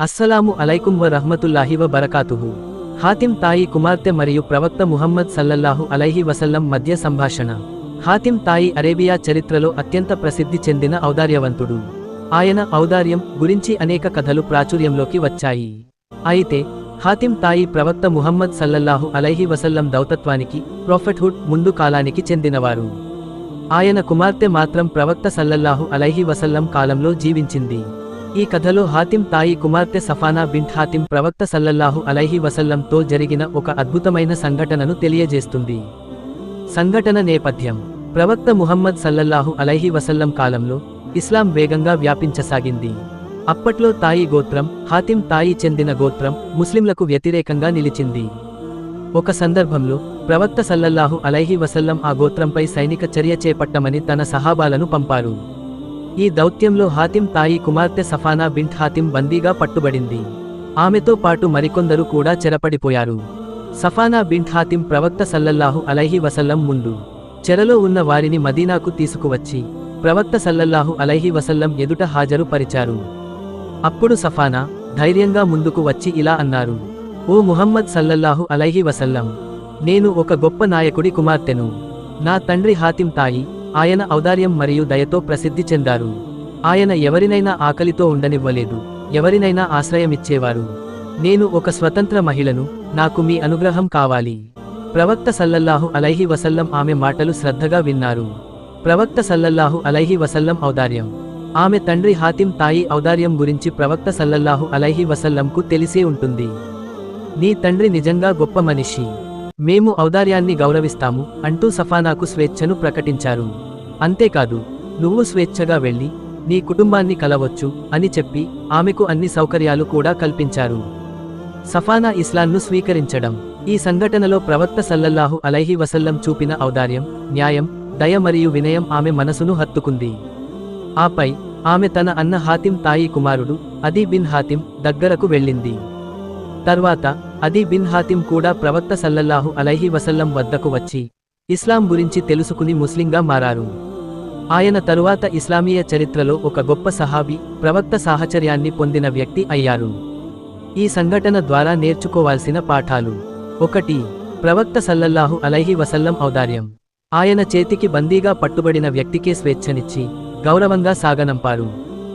అస్సలాము అలైకుం వ రహ్మతుల్లాహి వ బరకాతుహు. హాతిం తాయి కుమార్తె మరియు ప్రవక్త ముహమ్మద్ సల్లల్లాహు అలైహి వసల్లం మధ్య సంభాషణ. హాతిం తాయి అరేబియా చరిత్రలో అత్యంత ప్రసిద్ధి చెందిన ఔదార్యవంతుడు. ఆయన ఔదార్యం గురించి అనేక కథలు ప్రాచుర్యంలోకి వచ్చాయి. అయితే హాతిం తాయి ప్రవక్త ముహమ్మద్ సల్లల్లాహు అలైహి వసల్లం దౌతత్వానికి ప్రొఫెట్హుడ్ ముందు కాలానికి చెందినవారు. ఆయన కుమార్తె మాత్రం ప్రవక్త సల్లల్లాహు అలైహి వసల్లం కాలంలో జీవించింది. ఈ కథలో హాతిం తాయి కుమార్తె సఫానా బింట్ హాతిం ప్రవక్త సల్లల్లాహు అలైహి వసల్లంతో జరిగిన ఒక అద్భుతమైన సంఘటనను తెలియజేస్తుంది. సంఘటన నేపథ్యం. ప్రవక్త ముహమ్మద్ సల్లల్లాహు అలైహి వసల్లం కాలంలో ఇస్లాం వేగంగా వ్యాపించసాగింది. అప్పట్లో తాయి గోత్రం హాతిం తాయి చెందిన గోత్రం ముస్లింలకు వ్యతిరేకంగా నిలిచింది. ఒక సందర్భంలో ప్రవక్త సల్లల్లాహు అలైహి వసల్లం ఆ గోత్రంపై సైనిక చర్య చేపట్టమని తన సహాబాలను పంపారు. ఈ దౌత్యంలో హాతిం తాయి కుమార్తె సఫానా బింట్ హాతిం బందీగా పట్టుబడింది. ఆమెతో పాటు మరికొందరు కూడా చెరపడిపోయారు. సఫానా బింట్ హాతిం ప్రవక్త సల్లల్లాహు అలైహి వసల్లం ముందు చెరలో ఉన్న వారిని మదీనాకు తీసుకువచ్చి ప్రవక్త సల్లల్లాహు అలైహి వసల్లం ఎదుట హాజరు పరిచారు అప్పుడు సఫానా ధైర్యంగా ముందుకు వచ్చి ఇలా అన్నారు ఓ ముహమ్మద్ సల్లల్లాహు అలైహి వసల్లం నేను ఒక గొప్ప నాయకుడి కుమార్తెను. నా తండ్రి హాతిం తాయి ఆయన ఔదార్యం మరియు దయతో ప్రసిద్ధి చెందారు. ఆయన ఎవరినైనా ఆకలితో ఉండనివ్వలేదు ఎవరినైనా ఆశ్రయమిచ్చేవారు. నేను ఒక స్వతంత్ర మహిళను నాకు మీ అనుగ్రహం కావాలి. ప్రవక్త సల్లల్లాహు అలైహి వసల్లం ఆమె మాటలు శ్రద్ధగా విన్నారు. ప్రవక్త సల్లల్లాహు అలైహి వసల్లం ఔదార్యం. ఆమె తండ్రి హాతిం తాయి ఔదార్యం గురించి ప్రవక్త సల్లల్లాహు అలైహి వసల్లంకు తెలిసే ఉంటుంది. నీ తండ్రి నిజంగా గొప్ప మనిషి. మేము ఔదార్యాన్ని గౌరవిస్తాము అంటూ సఫానాకు స్వేచ్ఛను ప్రకటించారు. అంతేకాదు నువ్వు స్వేచ్ఛగా వెళ్ళి నీ కుటుంబాన్ని కలవచ్చు అని చెప్పి ఆమెకు అన్ని సౌకర్యాలు కూడా కల్పించారు. సఫానా ఇస్లాంను స్వీకరించడం ఈ సంఘటనలో ప్రవక్త సల్లల్లాహు అలైహి వసల్లం చూపిన ఔదార్యం న్యాయం దయ మరియు వినయం ఆమె మనసును హత్తుకుంది. ఆపై ఆమె తన అన్న హాతిం తాయి కుమారుడు అదీ బిన్ హాతిం దగ్గరకు వెళ్ళింది. తర్వాత అదీ బిన్ హాతిం కూడా ప్రవక్త సల్లల్లాహు అలైహి వసల్లం వద్దకు వచ్చి ఇస్లాం గురించి తెలుసుకుని ముస్లింగా మారారు. ఆయన తరువాత ఇస్లామీయ చరిత్రలో ఒక గొప్ప సహాబీ ప్రవక్త సాహచర్యాన్ని పొందిన వ్యక్తి అయ్యారు. ఈ సంఘటన ద్వారా నేర్చుకోవాల్సిన పాఠాలు. ఒకటి ప్రవక్త సల్లల్లాహు అలైహి వసల్లం ఔదార్యం. ఆయన చేతికి బందీగా పట్టుబడిన వ్యక్తికే స్వేచ్ఛనిచ్చి గౌరవంగా సాగనంపారు.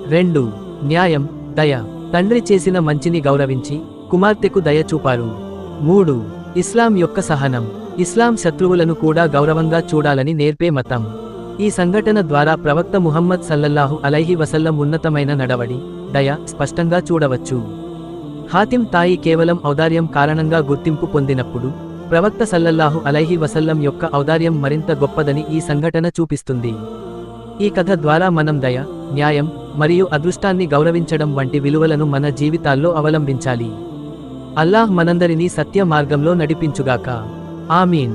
రెండు న్యాయం దయ. తండ్రి చేసిన మంచిని గౌరవించి కుమార్తెకు దయ చూపారు. మూడు ఇస్లాం యొక్క సహనం. ఇస్లాం శత్రువులను కూడా గౌరవంగా చూడాలని నేర్పే మతం. ఈ సంఘటన ద్వారా ప్రవక్త ముహమ్మద్ సల్లల్లాహు అలైహి వసల్లం ఉన్నతమైన నడవడి దయ స్పష్టంగా చూడవచ్చు. హాతిం తాయి కేవలం ఔదార్యం కారణంగా గుర్తింపు పొందినప్పుడు ప్రవక్త సల్లల్లాహు అలైహి వసల్లం యొక్క ఔదార్యం మరింత గొప్పదని ఈ సంఘటన చూపిస్తుంది. ఈ కథ ద్వారా మనం దయ న్యాయం మరియు అదృష్టాన్ని గౌరవించడం వంటి విలువలను మన జీవితాల్లో అవలంబించాలి. అల్లాహ్ మనందరినీ సత్య మార్గంలో నడిపించుగాక. Amém.